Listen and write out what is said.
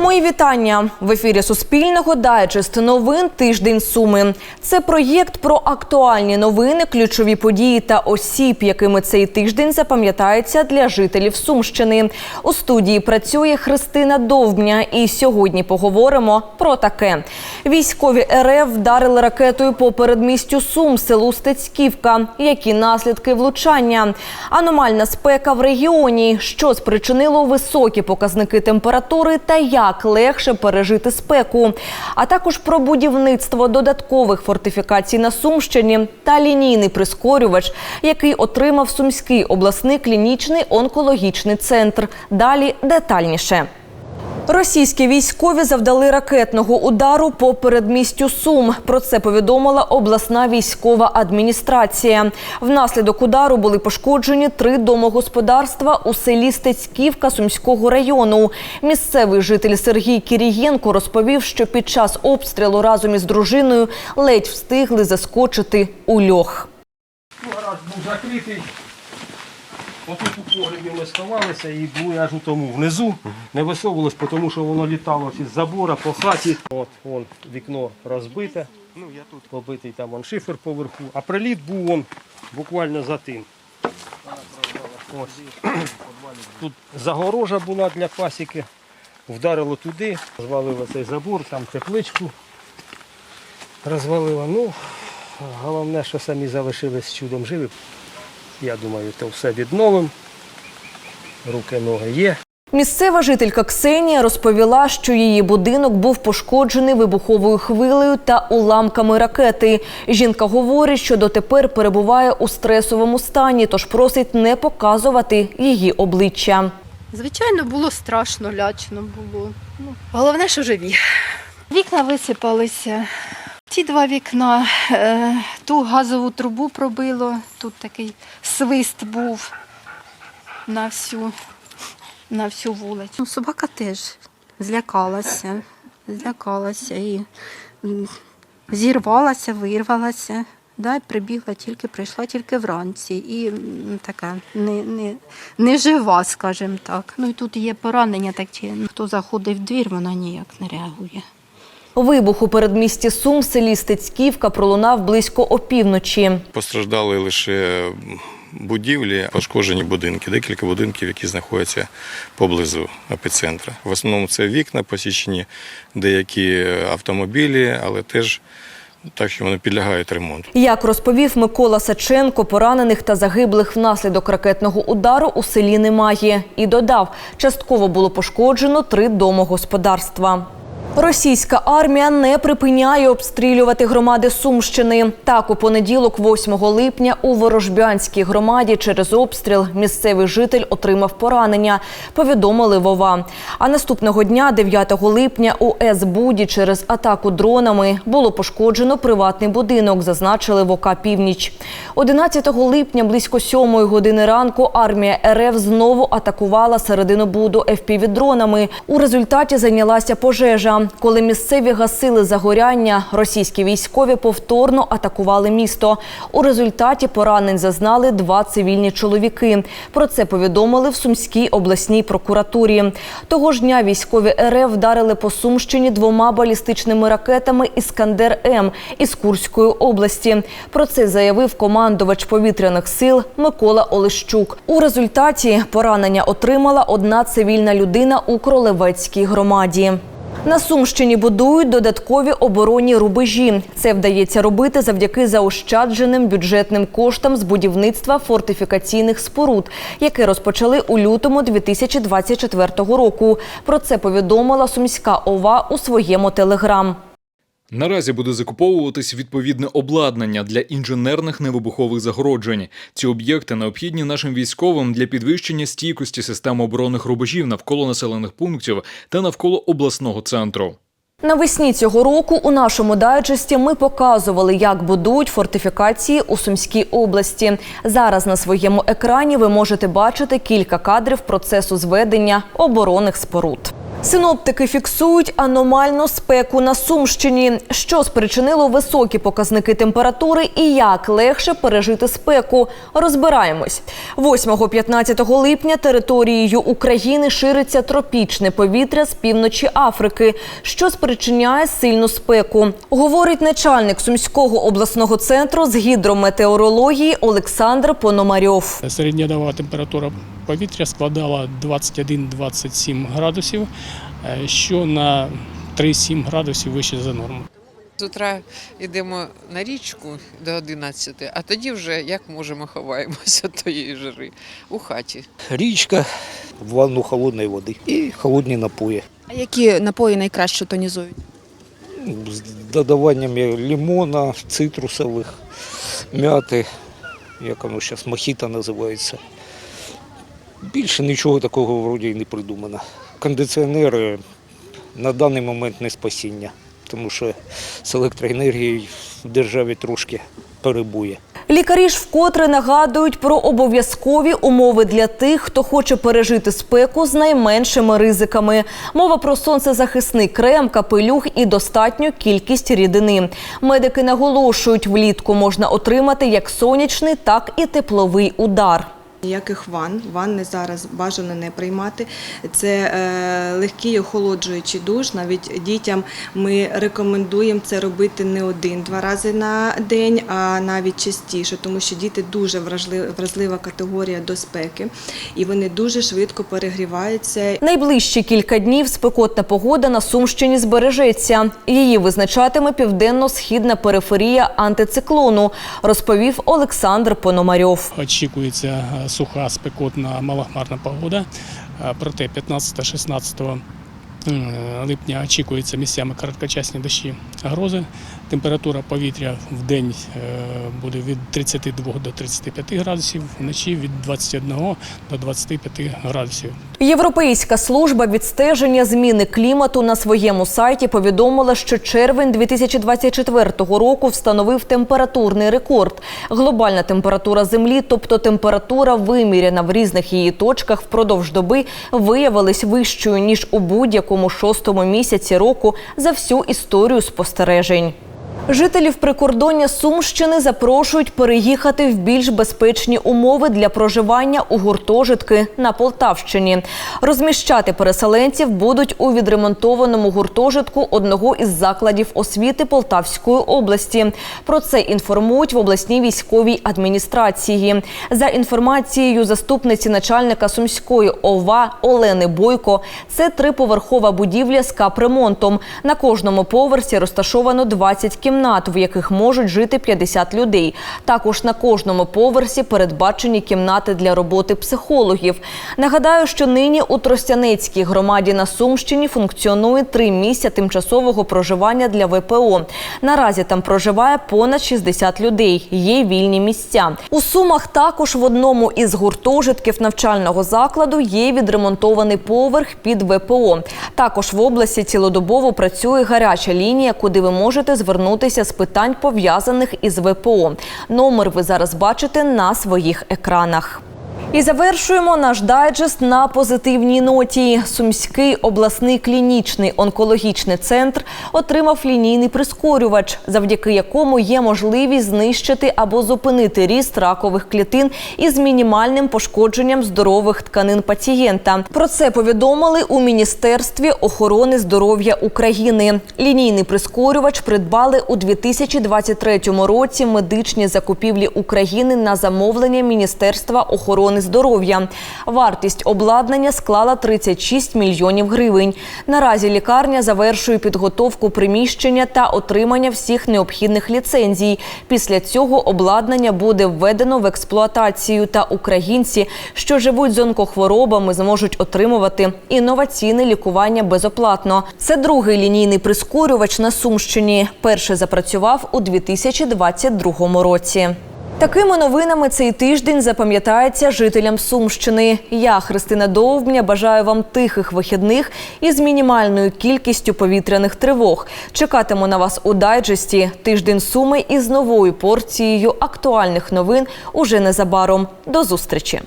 Мої вітання в ефірі Суспільного дайджест новин тиждень суми. Це проєкт про актуальні новини, ключові події та осіб, якими цей тиждень запам'ятається для жителів Сумщини. У студії працює Христина Довбня, і сьогодні поговоримо про таке: військові РФ вдарили ракетою по передмістю Сум, селу Стецьківка. Які наслідки влучання? Аномальна спека в регіоні, що спричинило високі показники температури та як легше пережити спеку, а також про будівництво додаткових фортифікацій на Сумщині та лінійний прискорювач, який отримав Сумський обласний клінічний онкологічний центр. Далі детальніше. Російські військові завдали ракетного удару по передмістю Сум. Про це повідомила обласна військова адміністрація. Внаслідок удару були пошкоджені три домогосподарства у селі Стецьківка Сумського району. Місцевий житель Сергій Кірієнко розповів, що під час обстрілу разом із дружиною ледь встигли заскочити у льох. Був закритий. Отут у погребі ми сховалися і були аж у тому внизу. Не висовувалось, тому що воно літало із забора по хаті. От вон вікно розбите. Ну, я тут побитий там вон шифер поверху. А приліт був вон буквально за тим. Ось. Тут загорожа була для пасіки. Вдарило туди, звалило цей забор, там тепличку розвалило. Ну, головне, що самі залишились чудом живі. Я думаю, то все відновимо. Руки, ноги є. Місцева жителька Ксенія розповіла, що її будинок був пошкоджений вибуховою хвилею та уламками ракети. Жінка говорить, що дотепер перебуває у стресовому стані, тож просить не показувати її обличчя. Звичайно, було страшно, лячно було. Ну, головне, що живі. Вікна висипалися. Ті два вікна, е, ту газову трубу пробило, тут такий свист був на всю, на всю вулицю. Ну, собака теж злякалася, злякалася і зірвалася, вирвалася. Да, прибігла тільки, прийшла тільки вранці. І така не, не, не жива, скажімо так. Ну і тут є поранення такі. Хто заходить в двір, вона ніяк не реагує. Вибух у передмісті Сум в селі Стецьківка пролунав близько опівночі. Постраждали лише будівлі, пошкоджені будинки, декілька будинків, які знаходяться поблизу епіцентра. В основному це вікна посічені, деякі автомобілі, але теж так, що вони підлягають ремонту. Як розповів Микола Саченко, поранених та загиблих внаслідок ракетного удару у селі немає. І додав, частково було пошкоджено три домогосподарства. Російська армія не припиняє обстрілювати громади Сумщини. Так, у понеділок, 8 липня, у Ворожбянській громаді через обстріл місцевий житель отримав поранення. Повідомили Вова. А наступного дня, 9 липня, у С-Буді через атаку дронами було пошкоджено приватний будинок. Зазначили в ОК Північ. 11 липня, близько 7 години ранку, армія РФ знову атакувала середину Буду ФПВ-дронами. У результаті зайнялася пожежа. Коли місцеві гасили загоряння, російські військові повторно атакували місто. У результаті поранень зазнали два цивільні чоловіки. Про це повідомили в Сумській обласній прокуратурі. Того ж дня військові РФ вдарили по Сумщині двома балістичними ракетами Іскандер М із Курської області. Про це заявив командувач повітряних сил Микола Олещук. У результаті поранення отримала одна цивільна людина у Кролевецькій громаді. На Сумщині будують додаткові оборонні рубежі. Це вдається робити завдяки заощадженим бюджетним коштам з будівництва фортифікаційних споруд, яке розпочали у лютому 2024 року. Про це повідомила Сумська ОВА у своєму телеграм. Наразі буде закуповуватись відповідне обладнання для інженерних невибухових загороджень. Ці об'єкти необхідні нашим військовим для підвищення стійкості систем оборонних рубежів навколо населених пунктів та навколо обласного центру. Навесні цього року у нашому дайджесті ми показували, як будують фортифікації у Сумській області. Зараз на своєму екрані ви можете бачити кілька кадрів процесу зведення оборонних споруд. Синоптики фіксують аномальну спеку на Сумщині, що спричинило високі показники температури і як легше пережити спеку. Розбираємось. 8-15 липня територією України шириться тропічне повітря з півночі Африки, що спричиняє сильну спеку. Говорить начальник Сумського обласного центру з гідрометеорології Олександр Пономарьов. Середньодобова температура повітря складала 21-27 градусів, е, що на 3-7 градусів вище за норму. З утра йдемо на річку до 11, а тоді вже як можемо ховаємося від тої жари у хаті. річка, в ванну холодної води і холодні напої. А які напої найкраще тонізують? З додаванням лимона, цитрусових, м'яти, як воно зараз, мохіта називається. Більше нічого такого вроді і не придумано. Кондиціонери на даний момент не спасіння, тому що з електроенергією в державі трошки перебує. Лікарі ж вкотре нагадують про обов'язкові умови для тих, хто хоче пережити спеку з найменшими ризиками. Мова про сонцезахисний крем, капелюх і достатню кількість рідини. Медики наголошують, влітку можна отримати як сонячний, так і тепловий удар. Ніяких ванн, ванни зараз бажано не приймати. Це е, легкий охолоджуючий душ. Навіть дітям ми рекомендуємо це робити не один-два рази на день, а навіть частіше, тому що діти дуже вражлива, вразлива категорія до спеки, і вони дуже швидко перегріваються. Найближчі кілька днів спекотна погода на Сумщині збережеться. Її визначатиме південно-східна периферія антициклону, розповів Олександр Пономарьов. Очікується е, суха, спекотна, малохмарна погода. Е, Проте 15-16 е, липня очікується місцями короткочасні дощі грози. Температура повітря в день е, буде від 32 до 35 градусів, вночі від 21 до 25 градусів. Європейська служба відстеження зміни клімату на своєму сайті повідомила, що червень 2024 року встановив температурний рекорд. Глобальна температура землі, тобто температура виміряна в різних її точках впродовж доби, виявилась вищою ніж у будь-якому шостому місяці року за всю історію спостережень. Жителів прикордоння Сумщини запрошують переїхати в більш безпечні умови для проживання у гуртожитки на Полтавщині. Розміщати переселенців будуть у відремонтованому гуртожитку одного із закладів освіти Полтавської області. Про це інформують в обласній військовій адміністрації. За інформацією заступниці начальника Сумської ОВА Олени Бойко, це триповерхова будівля з капремонтом. На кожному поверсі розташовано 20 кімнат, в яких можуть жити 50 людей. Також на кожному поверсі передбачені кімнати для роботи психологів. Нагадаю, що нині у Тростянецькій громаді на Сумщині функціонує три місця тимчасового проживання для ВПО. Наразі там проживає понад 60 людей. Є вільні місця. У Сумах також в одному із гуртожитків навчального закладу є відремонтований поверх під ВПО. Також в області цілодобово працює гаряча лінія, куди ви можете звернутися з питань пов'язаних із ВПО. Номер ви зараз бачите на своїх екранах. І завершуємо наш дайджест на позитивній ноті. Сумський обласний клінічний онкологічний центр отримав лінійний прискорювач, завдяки якому є можливість знищити або зупинити ріст ракових клітин із мінімальним пошкодженням здорових тканин пацієнта. Про це повідомили у Міністерстві охорони здоров'я України. Лінійний прискорювач придбали у 2023 році медичні закупівлі України на замовлення Міністерства здоров'я. Вартість обладнання склала 36 мільйонів гривень. Наразі лікарня завершує підготовку приміщення та отримання всіх необхідних ліцензій. Після цього обладнання буде введено в експлуатацію, та українці, що живуть з онкохворобами, зможуть отримувати інноваційне лікування безоплатно. Це другий лінійний прискорювач на Сумщині. Перший запрацював у 2022 році. Такими новинами цей тиждень запам'ятається жителям Сумщини. Я, Христина Довбня, бажаю вам тихих вихідних із мінімальною кількістю повітряних тривог. Чекатиму на вас у дайджесті. Тиждень суми із новою порцією актуальних новин уже незабаром. До зустрічі.